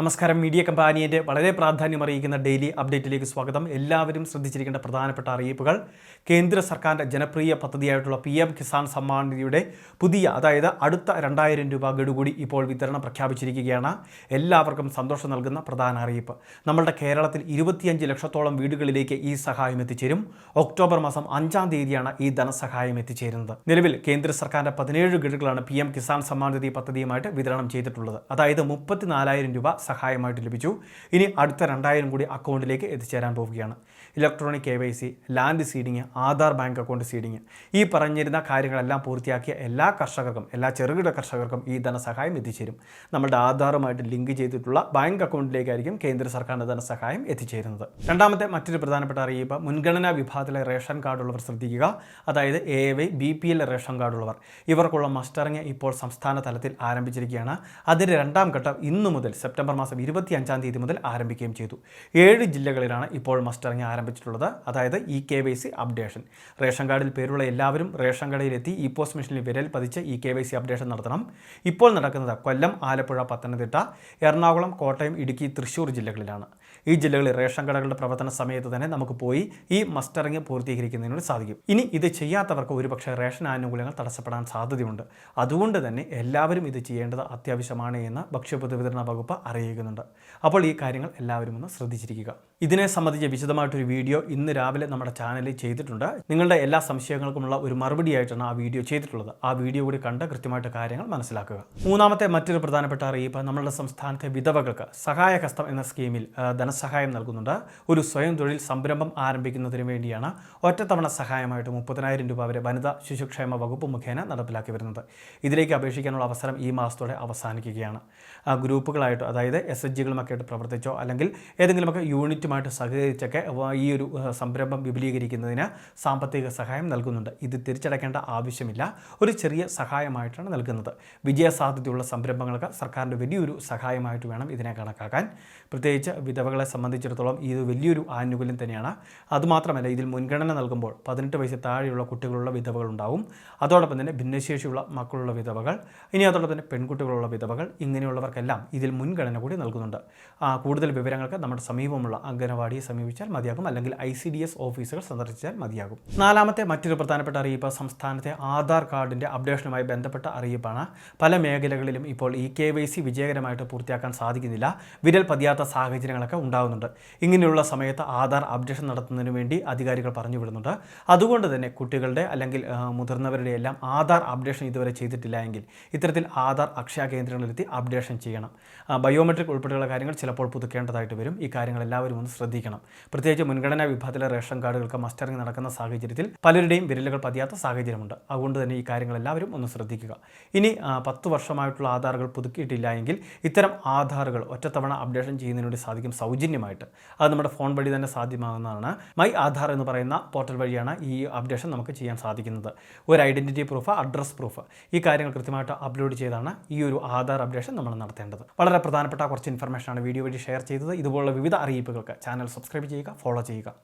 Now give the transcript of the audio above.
നമസ്കാരം. മീഡിയ കമ്പാനിയന്റെ വളരെ പ്രാധാന്യം അറിയിക്കുന്ന ഡെയിലി അപ്ഡേറ്റിലേക്ക് സ്വാഗതം. എല്ലാവരും ശ്രദ്ധിച്ചിരിക്കേണ്ട പ്രധാനപ്പെട്ട അറിയിപ്പുകൾ. കേന്ദ്ര സർക്കാരിന്റെ ജനപ്രിയ പദ്ധതിയായിട്ടുള്ള പി എം കിസാൻ സമ്മാൻ നിധിയുടെ പുതിയ അതായത് അടുത്ത രണ്ടായിരം രൂപ ഗഡു കൂടി ഇപ്പോൾ വിതരണം പ്രഖ്യാപിച്ചിരിക്കുകയാണ്. എല്ലാവർക്കും സന്തോഷം നൽകുന്ന പ്രധാന അറിയിപ്പ്. നമ്മളുടെ കേരളത്തിൽ ഇരുപത്തിയഞ്ച് ലക്ഷത്തോളം വീടുകളിലേക്ക് ഈ സഹായം എത്തിച്ചേരും. ഒക്ടോബർ മാസം അഞ്ചാം തീയതിയാണ് ഈ ധനസഹായം എത്തിച്ചേരുന്നത്. നിലവിൽ കേന്ദ്ര സർക്കാരിന്റെ പതിനേഴ് ഗഡുകളാണ് പി എം കിസാൻ സമ്മാൻ നിധി പദ്ധതിയുമായിട്ട് വിതരണം ചെയ്തിട്ടുള്ളത്. അതായത് മുപ്പത്തിനാലായിരം രൂപ സഹായമായിട്ട് ലഭിച്ചു. ഇനി അടുത്ത രണ്ടായിരം കൂടി അക്കൗണ്ടിലേക്ക് എത്തിച്ചേരാൻ പോവുകയാണ്. Electronic K Y C land seeding Aadhaar bank account seeding. ഈ പറഞ്ഞിരുന്ന കാര്യങ്ങളെല്ലാം പൂർത്തിയാക്കിയ എല്ലാ കർഷകർക്കും എല്ലാ ചെറുകിട കർഷകർക്കും ഈ ധനസഹായം എത്തിച്ചേരും. നമ്മുടെ ആധാറുമായിട്ട് ലിങ്ക് ചെയ്തിട്ടുള്ള ബാങ്ക് അക്കൗണ്ടിലേക്കായിരിക്കും കേന്ദ്ര സർക്കാരിന്റെ ധനസഹായം എത്തിച്ചേരുന്നത്. രണ്ടാമത്തെ മറ്റൊരു പ്രധാനപ്പെട്ട അറിയിപ്പ് മുൻഗണനാ വിഭാഗത്തിലെ റേഷൻ കാർഡുള്ളവർ ശ്രദ്ധിക്കുക. അതായത് A Y B P L ration കാർഡുള്ളവർ. ഇവർക്കുള്ള മസ്റ്ററിങ് ഇപ്പോൾ സംസ്ഥാന തലത്തിൽ ആരംഭിച്ചിരിക്കുകയാണ്. അതിന്റെ രണ്ടാം ഘട്ടം ഇന്നു മുതൽ സെപ്റ്റംബർ മാസം ഇരുപത്തി അഞ്ചാം തീയതി മുതൽ ആരംഭിക്കുകയും ചെയ്തു. ഏഴ് ജില്ലകളിലാണ് ഇപ്പോൾ മസ്റ്ററിങ് ആരംഭിച്ചിട്ടുള്ളത്. അതായത് E K Y C updation. Ration കാർഡിൽ പേരുള്ള എല്ലാവരും റേഷൻ കടയിലെത്തി ഇ പോസ്റ്റ് മെഷീനിൽ വിരൽ പതിച്ച് E K Y C updation നടത്തണം. ഇപ്പോൾ നടക്കുന്നത് കൊല്ലം ആലപ്പുഴ പത്തനംതിട്ട എറണാകുളം കോട്ടയം ഇടുക്കി തൃശ്ശൂർ ജില്ലകളിലാണ്. ഈ ജില്ലകളിൽ റേഷൻ കടകളുടെ പ്രവർത്തന സമയത്ത് തന്നെ നമുക്ക് പോയി ഈ മസ്റ്ററിങ് പൂർത്തീകരിക്കുന്നതിന് സാധിക്കും. ഇനി ഇത് ചെയ്യാത്തവർക്ക് ഒരുപക്ഷെ റേഷൻ ആനുകൂല്യങ്ങൾ തടസ്സപ്പെടാൻ സാധ്യതയുണ്ട്. അതുകൊണ്ട് തന്നെ എല്ലാവരും ഇത് ചെയ്യേണ്ടത് അത്യാവശ്യമാണ് എന്ന് ഭക്ഷ്യപൊതുവിതരണ വകുപ്പ് അറിയിക്കുന്നുണ്ട്. അപ്പോൾ ഈ കാര്യങ്ങൾ എല്ലാവരും ഒന്ന് ശ്രദ്ധിച്ചിരിക്കുക. ഇതിനെ സംബന്ധിച്ച് വിശദമായിട്ടൊരു വീഡിയോ ഇന്ന് രാവിലെ നമ്മുടെ ചാനലിൽ ചെയ്തിട്ടുണ്ട്. നിങ്ങളുടെ എല്ലാ സംശയങ്ങൾക്കുമുള്ള ഒരു മറുപടിയായിട്ടാണ് ആ വീഡിയോ ചെയ്തിട്ടുള്ളത്. ആ വീഡിയോ കൂടി കണ്ട് കൃത്യമായിട്ട് കാര്യങ്ങൾ മനസ്സിലാക്കുക. മൂന്നാമത്തെ മറ്റൊരു പ്രധാനപ്പെട്ട അറിയിപ്പ് നമ്മളുടെ സംസ്ഥാനത്തെ വിധവകൾക്ക് സഹായഹസ്തം എന്ന സ്കീമിൽ ധനസഹായം നൽകുന്നുണ്ട്. ഒരു സ്വയം തൊഴിൽ സംരംഭം ആരംഭിക്കുന്നതിന് വേണ്ടിയാണ് ഒറ്റത്തവണ സഹായമായിട്ട് മുപ്പതിനായിരം രൂപ വരെ വനിതാ ശിശുക്ഷേമ വകുപ്പ് മുഖേന നടപ്പിലാക്കി വരുന്നത്. ഇതിലേക്ക് അപേക്ഷിക്കാനുള്ള അവസരം ഈ മാസത്തോടെ അവസാനിക്കുകയാണ്. ഗ്രൂപ്പുകളായിട്ടോ അതായത് എസ് എച്ച് ജികളുമൊക്കെ ആയിട്ട് പ്രവർത്തിച്ചോ അല്ലെങ്കിൽ ഏതെങ്കിലുമൊക്കെ യൂണിറ്റുമായിട്ട് സഹകരിച്ചൊക്കെ ഈ ഒരു സംരംഭം വിപുലീകരിക്കുന്നതിന് സാമ്പത്തിക സഹായം നൽകുന്നുണ്ട്. ഇത് തിരിച്ചടയ്ക്കേണ്ട ആവശ്യമില്ല. ഒരു ചെറിയ സഹായമായിട്ടാണ് നൽകുന്നത്. വിജയസാധ്യതയുള്ള സംരംഭങ്ങൾക്ക് സർക്കാരിന്റെ വലിയൊരു സഹായമായിട്ട് വേണം ഇതിനെ കണക്കാക്കാൻ. പ്രത്യേകിച്ച് വിധവകളെ സംബന്ധിച്ചിടത്തോളം ഇത് വലിയൊരു ആനുകൂല്യം തന്നെയാണ്. അതുമാത്രമല്ല ഇതിൽ മുൻഗണന നൽകുമ്പോൾ പതിനെട്ട് വയസ്സിൽ താഴെയുള്ള കുട്ടികളുള്ള വിധവകൾ ഉണ്ടാവും അതോടൊപ്പം തന്നെ ഭിന്നശേഷിയുള്ള മക്കളുള്ള വിധവകൾ ഇനി അതോടൊപ്പം തന്നെ പെൺകുട്ടികളുള്ള വിധവകൾ ഇങ്ങനെയുള്ളവർക്കെല്ലാം ഇതിൽ മുൻഗണന കൂടി നൽകുന്നുണ്ട്. കൂടുതൽ വിവരങ്ങൾക്ക് നമ്മുടെ സമീപമുള്ള അംഗനവാടിയെ സമീപിച്ചാൽ മതിയാകും. അല്ലെങ്കിൽ ഐ സി ഡി എസ് ഓഫീസുകൾ സന്ദർശിച്ചാൽ മതിയാകും. നാലാമത്തെ മറ്റൊരു പ്രധാനപ്പെട്ട അറിയിപ്പ് സംസ്ഥാനത്തെ ആധാർ കാർഡിന്റെ അപ്ഡേഷനുമായി ബന്ധപ്പെട്ട അറിയിപ്പാണ്. പല മേഖലകളിലും ഇപ്പോൾ ഈ കെ വൈ സി വിജയകരമായിട്ട് പൂർത്തിയാക്കാൻ സാധിക്കുന്നില്ല. വിരൽ പതിയാത്ത സാഹചര്യങ്ങളൊക്കെ ഉണ്ടാകുന്നുണ്ട് ഇങ്ങനെയുള്ള സമയത്ത് ആധാർ അപ്ഡേഷൻ നടത്തുന്നതിന് വേണ്ടി അധികാരികൾ പറഞ്ഞു വിടുന്നുണ്ട്. അതുകൊണ്ട് തന്നെ കുട്ടികളുടെ അല്ലെങ്കിൽ മുതിർന്നവരുടെ എല്ലാം ആധാർ അപ്ഡേഷൻ ഇതുവരെ ചെയ്തിട്ടില്ല എങ്കിൽ ഇത്തരത്തിൽ ആധാർ അക്ഷയ കേന്ദ്രങ്ങളിലെത്തി അപ്ഡേഷൻ ചെയ്യണം. ബയോമെട്രിക് ഉൾപ്പെടെയുള്ള കാര്യങ്ങൾ ചിലപ്പോൾ പുതുക്കേണ്ടതായിട്ട് വരും. ഈ കാര്യങ്ങൾ എല്ലാവരും ഒന്ന് ശ്രദ്ധിക്കണം. പ്രത്യേകിച്ച് മുൻഗണനാ വിഭാഗത്തിലെ റേഷൻ കാർഡുകൾക്ക് മസ്റ്ററിംഗ് നടക്കുന്ന സാഹചര്യത്തിൽ പലരുടെയും വിരലുകൾ പതിയാത്ത സാഹചര്യമുണ്ട്. അതുകൊണ്ട് തന്നെ ഈ കാര്യങ്ങളെല്ലാവരും ഒന്ന് ശ്രദ്ധിക്കുക. ഇനി പത്ത് വർഷമായിട്ടുള്ള ആധാറുകൾ പുതുക്കിയിട്ടില്ല എങ്കിൽ ഇത്തരം ആധാറുകൾ ഒറ്റത്തവണ അപ്ഡേഷൻ ചെയ്യുന്നതിന് വേണ്ടി സാധിക്കും സൗജന്യമായിട്ട്. അത് നമ്മുടെ ഫോൺ വഴി തന്നെ സാധ്യമാകുന്നതാണ്. മൈ ആധാർ എന്ന് പറയുന്ന പോർട്ടൽ വഴിയാണ് ഈ അപ്ഡേഷൻ നമുക്ക് ചെയ്യാൻ സാധിക്കുന്നത്. ഒരു ഐഡന്റിറ്റി പ്രൂഫ് അഡ്രസ് പ്രൂഫ് ഈ കാര്യങ്ങൾ കൃത്യമായിട്ട് അപ്ലോഡ് ചെയ്താണ് ഈ ഒരു ആധാർ അപ്ഡേഷൻ നമ്മൾ നടത്തേണ്ടത്. വളരെ പ്രധാനപ്പെട്ട കുറച്ച് ഇൻഫർമേഷനാണ് വീഡിയോ വഴി ഷെയർ ചെയ്തത്. ഇതുപോലുള്ള വിവിധ അറിയിപ്പുകൾക്ക് ചാനൽ സബ്സ്ക്രൈബ് ചെയ്യുക ഫോളോ ചെയ്യുക.